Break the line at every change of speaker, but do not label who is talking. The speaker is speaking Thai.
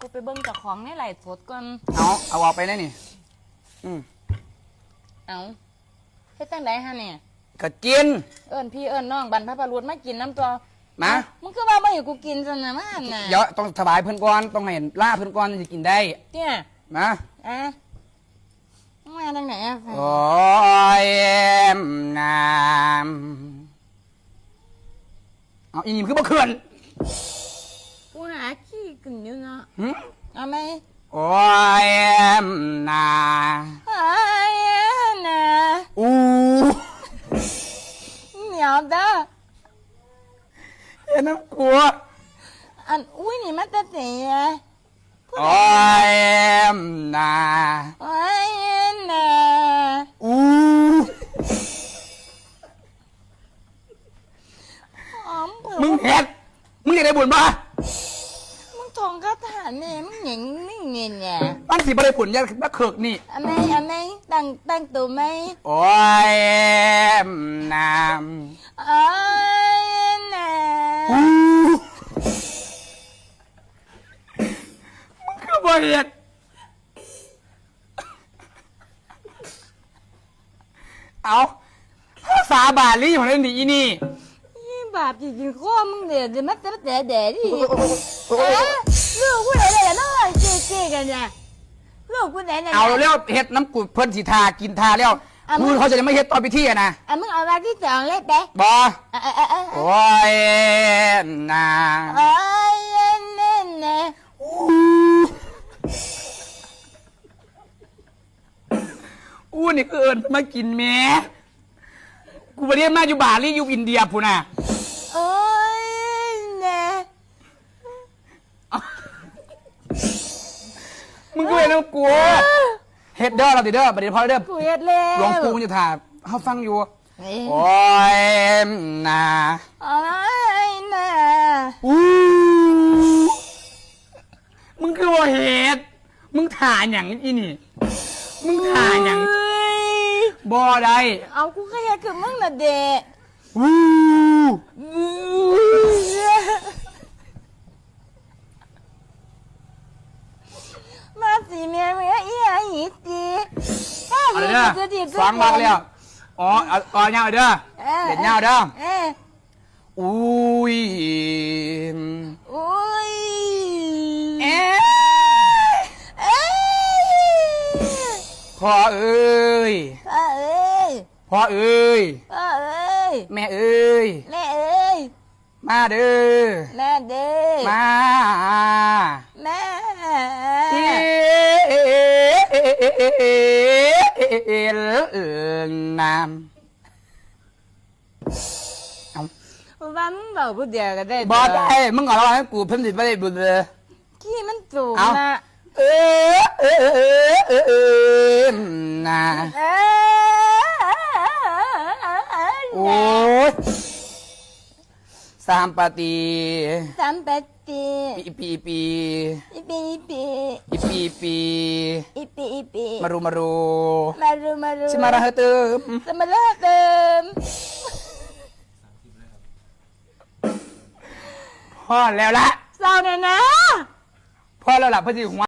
กูไปเบิ่งเจากของในไหลฟ์สดก่อน
เอาเอาออกไปได้นี่ อืม
เอาเฮ็ดจังไดฮะเนี่ย
ก็กิน
เอิ้นพี่เอิ้นน้องบันพระปรุษมากินน้ำตัว
มา
มึงคือว่าบ่ให้กูกินซั่นน่ะมาหั่นน่ะ
เดี๋ยวต้องถวายเพิ่นก่อนต้องให้ล่าเพิ่นก่อนถึงจะกินได้
เนี่ย
มา
อะมึงมาทางไหนอะ
โอ้ยน้ำเอาอีนี่มันคือบ่เขื่อน
กูหา ขี้กินอยู่เนาะ
หึ
เอาไหม
โอ้ยนา
หายน่ะ
อู้
เหนียวเด้อ
เห็นน้ำกลัว
อันอุ้ยนี่มันจะเสีย
โอ้ยนา
หายน่ะ
อู้
หอมเผือ
มึงเห็ดมึงอยากได้บุญปะ
มึงท องคาถาเนี่ยมึงหญิงนี่เงี้ยเนี่ย
มันสิบ่ได้ผลยากมาเขิกนี่
อันไหนอันไหนตั้งตั้งตัวไหม
โอ้ยน้
หายน่ะำ
อู้มึงคือบ่เห็ดเอาภาษาบาลีของเรื่องนี้อีนี่
ยี่ บาปจริงๆข้อมึงเดี๋ยวเดี๋ยวมันจะแต่เดี๋ยวดิเอ๊ะลูกกูไหนเนี่ยน้อยเจ๊ๆกันเนี่ยลูกกูไหนเนี่ย
เอาเร็วเฮ็ดน้ำกุดเพิ่นสิทากินทาแล้ว
อะมึง
มือเขาจะไม่เฮ็ดตอนพิธีอะนะ
อะมึงเอามาที่สองเลยเป๊ะ
บอ
อะอะอะอะ
โอ้ยนา
โอ้ยเน่นเน่
อู้นี่คือเอิญมากินแหม่กูไปเรียนมาอยู่บาหลีอยู่อินเดียพูน่ะ
โอ้ยเน่
มึงก็เลยน้ำกลัวเฮ็ดเด้อเราติเด้อประเดี๋ยวพอเด้อ
กูเฮ็ดแล้ว
หลวงปู่จะถ่าเฮาฟังอยู่
เอ้ย
โอ้ยนา
โอ้ยเน่
อู้มึงคือว่าเฮ็ดมึงถ่าหยังอีนี่ มึงถ่าหยัง
เอ้ย
บ่ได้
เอากูแค่เฮ็ดคือมึงน่ะเด็ก
อู้
มาสีเมียเมียอีหยังอีตี
เอาเลยเด้อฟังมากันแล้วอ๋อเอาเอเงาเด้อเด็ดเงาเด้อ
เอ้ย
อุ้ย
โอ้ย
เอ๊ะ
เอ้ย
พ่อเอ้ย
พ่อเอ้ย
พ่อเอ้ย
พ่อเอ้ย
แม่เอ้ย
แม่เอ้ย
มาเด้อ
แม่เด้อ
มา เอ๊ะเอ่ยน้ำเอา
ว่ามึงเบาผู้เดียวก็ได้
บอได้มึงเอเราให้กูเพิ่มสิไม่ได้บุญเลย
ขี้มันสูง
เอา
นะ
เอ๊ะเอ๊ะเอ๊ะเอ๊ะเอ๊ะนะ
เอ้ย
โอ้ย สามปาตี
สามแปดปี
ปีปีปี
อีปีอีปี
อีปีปี
อีปีอีปี
มารูมารู
มารูมารู
ชิมาราเฮเติม
สมาเลิกเติม
พ่อแล้วละ
เศร้าเนี่ยนะ
พ่อแล้วล่ะพ่อจีหัว